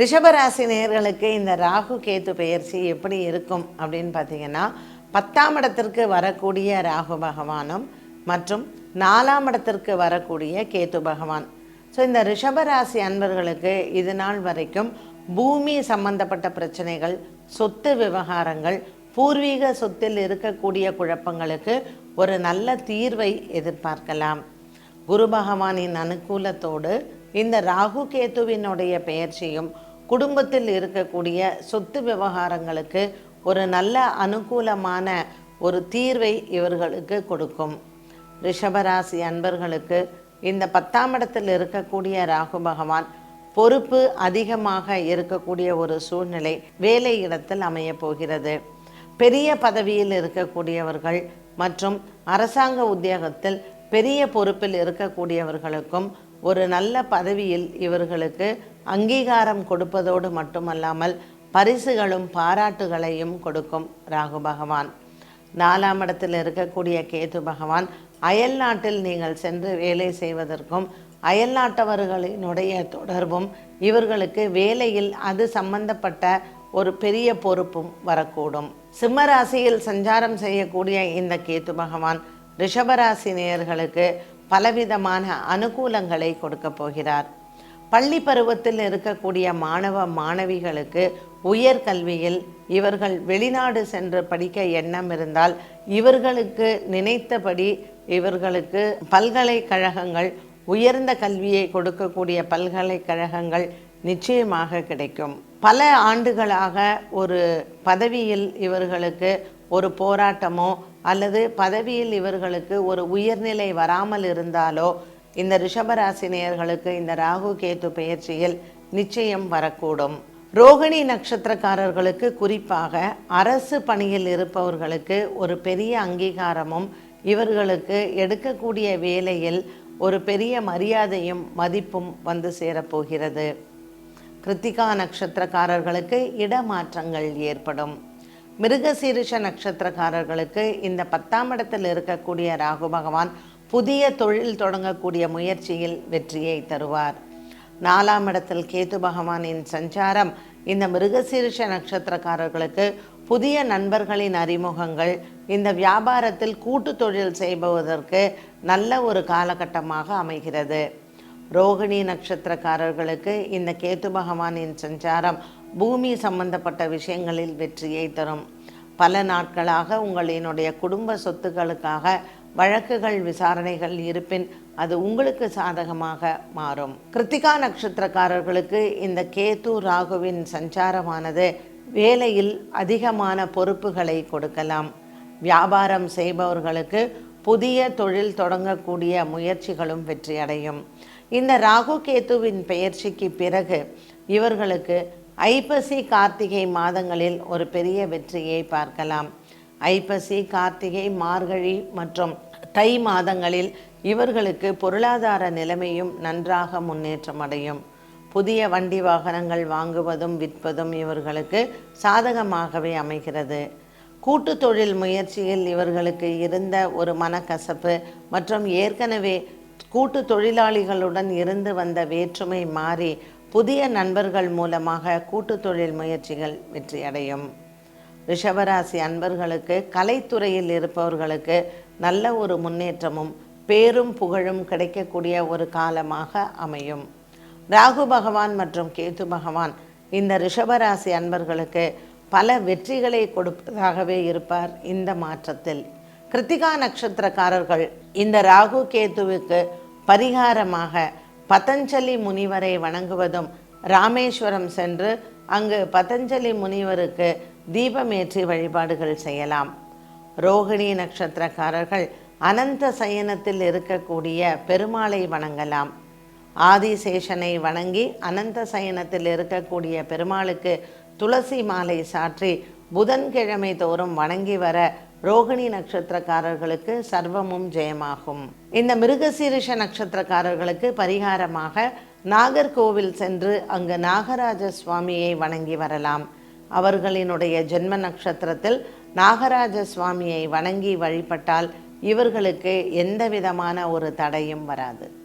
ரிஷபராசி நேர்களுக்கு இந்த ராகு கேத்து பெயர்ச்சி எப்படி இருக்கும் அப்படின்னு பார்த்தீங்கன்னா பத்தாம் இடத்திற்கு வரக்கூடிய ராகு பகவானும் மற்றும் நாலாம் இடத்திற்கு வரக்கூடிய கேத்து பகவான். ஸோ இந்த ரிஷபராசி அன்பர்களுக்கு இது நாள் வரைக்கும் பூமி சம்பந்தப்பட்ட பிரச்சனைகள் சொத்து விவகாரங்கள் பூர்வீக சொத்தில் இருக்கக்கூடிய குழப்பங்களுக்கு ஒரு நல்ல தீர்வை எதிர்பார்க்கலாம். குரு பகவானின் அனுகூலத்தோடு இந்த ராகு கேத்துவினுடைய பெயர்ச்சியும் குடும்பத்தில் இருக்கக்கூடிய சொத்து விவகாரங்களுக்கு ஒரு நல்ல அனுகூலமான ஒரு தீர்வை இவர்களுக்கு கொடுக்கும். ரிஷபராசி அன்பர்களுக்கு இந்த பத்தாம் இடத்தில் இருக்கக்கூடிய ராகு பகவான் பொறுப்பு அதிகமாக இருக்கக்கூடிய ஒரு சூழ்நிலை வேலை இடத்தில் அமைய போகிறது. பெரிய பதவியில் இருக்கக்கூடியவர்கள் மற்றும் அரசாங்க உத்தியோகத்தில் பெரிய பொறுப்பில் இருக்கக்கூடியவர்களுக்கும் ஒரு நல்ல பதவியில் இவர்களுக்கு அங்கீகாரம் கொடுப்பதோடு மட்டுமல்லாமல் பரிசுகளும் பாராட்டுகளையும் கொடுக்கும் ராகு பகவான். நாலாம் இடத்தில் இருக்கக்கூடிய கேது பகவான் அயல் நாட்டில் நீங்கள் சென்று வேலை செய்வதற்கும் அயல் நாட்டவர்களினுடைய தொடர்பும் இவர்களுக்கு வேலையில் அது சம்பந்தப்பட்ட ஒரு பெரிய பொறுப்பும் வரக்கூடும். சிம்மராசியில் சஞ்சாரம் செய்யக்கூடிய இந்த கேத்து பகவான் ரிஷபராசி நேயர்களுக்கு பலவிதமான அனுகூலங்களை கொடுக்க போகிறார். பள்ளி பருவத்தில் இருக்கக்கூடிய மாணவ மாணவிகளுக்கு உயர்கல்வியில் இவர்கள் வெளிநாடு சென்று படிக்க எண்ணம் இருந்தால் இவர்களுக்கு நினைத்தபடி இவர்களுக்கு பல்கலைக்கழகங்கள் உயர்ந்த கல்வியை கொடுக்கக்கூடிய பல்கலைக்கழகங்கள் நிச்சயமாக கிடைக்கும். பல ஆண்டுகளாக ஒரு பதவியில் இவர்களுக்கு ஒரு போராட்டமோ அல்லது பதவியில் இவர்களுக்கு ஒரு உயர்நிலை வராமல் இருந்தாலோ இந்த ரிஷபராசினியர்களுக்கு இந்த ராகு கேத்து பெயர்ச்சியில் நிச்சயம் வரக்கூடும். ரோகிணி நட்சத்திரக்காரர்களுக்கு குறிப்பாக அரசு பணியில் இருப்பவர்களுக்கு ஒரு பெரிய அங்கீகாரமும் இவர்களுக்கு எடுக்கக்கூடிய வேலையில் ஒரு பெரிய மரியாதையும் மதிப்பும் வந்து சேரப்போகிறது. கிருத்திகா நட்சத்திரக்காரர்களுக்கு இடமாற்றங்கள் ஏற்படும். மிருகசீரிஷ நட்சத்திரக்காரர்களுக்கு இந்த பத்தாம் இடத்தில் இருக்கக்கூடிய ராகு பகவான் புதிய தொழில் தொடங்கக்கூடிய முயற்சியில் வெற்றியை தருவார். நாலாம் இடத்தில் கேது பகவானின் சஞ்சாரம் இந்த மிருகசீரிஷ நட்சத்திரக்காரர்களுக்கு புதிய நண்பர்களின் அறிமுகங்கள் இந்த வியாபாரத்தில் கூட்டு தொழில் செய்பவதற்கு நல்ல ஒரு காலகட்டமாக அமைகிறது. ரோகிணி நட்சத்திரக்காரர்களுக்கு இந்த கேத்து பகவானின் சஞ்சாரம் பூமி சம்பந்தப்பட்ட விஷயங்களில் வெற்றியை தரும். பல நாட்களாக உங்களினுடைய குடும்ப சொத்துக்களுக்காக வழக்குகள் விசாரணைகள் இருப்பின் அது உங்களுக்கு சாதகமாக மாறும். கிருத்திகா நட்சத்திரக்காரர்களுக்கு இந்த கேது ராகுவின் சஞ்சாரமானது வேலையில் அதிகமான பொறுப்புகளை கொடுக்கலாம். வியாபாரம் செய்பவர்களுக்கு புதிய தொழில் தொடங்கக்கூடிய முயற்சிகளும் வெற்றியடையும். இந்த ராகு கேத்துவின் பெயர்ச்சிக்கு பிறகு இவர்களுக்கு ஐப்பசி கார்த்திகை மாதங்களில் ஒரு பெரிய வெற்றியை பார்க்கலாம். ஐப்பசி கார்த்திகை மார்கழி மற்றும் தை மாதங்களில் இவர்களுக்கு பொருளாதார நிலைமையும் நன்றாக முன்னேற்றம் அடையும். புதிய வண்டி வாகனங்கள் வாங்குவதும் விற்பதும் இவர்களுக்கு சாதகமாகவே அமைகிறது. கூட்டு தொழில் முயற்சியில் இவர்களுக்கு இருந்த ஒரு மனக்கசப்பு மற்றும் ஏற்கனவே கூட்டு தொழிலாளிகளுடன் இருந்து வந்த வேற்றுமை மாறி புதிய நண்பர்கள் மூலமாக கூட்டு தொழில் முயற்சிகள் வெற்றியடையும். ரிஷபராசி அன்பர்களுக்கு கலைத்துறையில் இருப்பவர்களுக்கு நல்ல ஒரு முன்னேற்றமும் பேரும் புகழும் கிடைக்கக்கூடிய ஒரு காலமாக அமையும். ராகு பகவான் மற்றும் கேது பகவான் இந்த ரிஷபராசி அன்பர்களுக்கு பல வெற்றிகளை கொடுப்பதாகவே இருப்பார் இந்த மாற்றத்தில். கிருத்திகா நட்சத்திரக்காரர்கள் இந்த ராகு கேதுவுக்கு பரிகாரமாக பதஞ்சலி முனிவரை வணங்குவதும் ராமேஸ்வரம் சென்று அங்கு பதஞ்சலி முனிவருக்கு தீபமேற்றி வழிபாடுகள் செய்யலாம். ரோகிணி நட்சத்திரக்காரர்கள் அனந்த சயனத்தில் இருக்கக்கூடிய பெருமாளை வணங்கலாம். ஆதிசேஷனை வணங்கி அனந்த சயனத்தில் இருக்கக்கூடிய பெருமாளுக்கு துளசி மாலை சாற்றி புதன்கிழமை தோறும் வணங்கி வர ரோகிணி நட்சத்திரக்காரர்களுக்கு சர்வமும் ஜெயமாகும். இந்த மிருகசீரிஷ நட்சத்திரக்காரர்களுக்கு பரிகாரமாக நாகர்கோவில் சென்று அங்கு நாகராஜ சுவாமியை வணங்கி வரலாம். அவர்களினுடைய ஜென்ம நட்சத்திரத்தில் நாகராஜ சுவாமியை வணங்கி வழிபட்டால் இவர்களுக்கு எந்த விதமான ஒரு தடையும் வராது.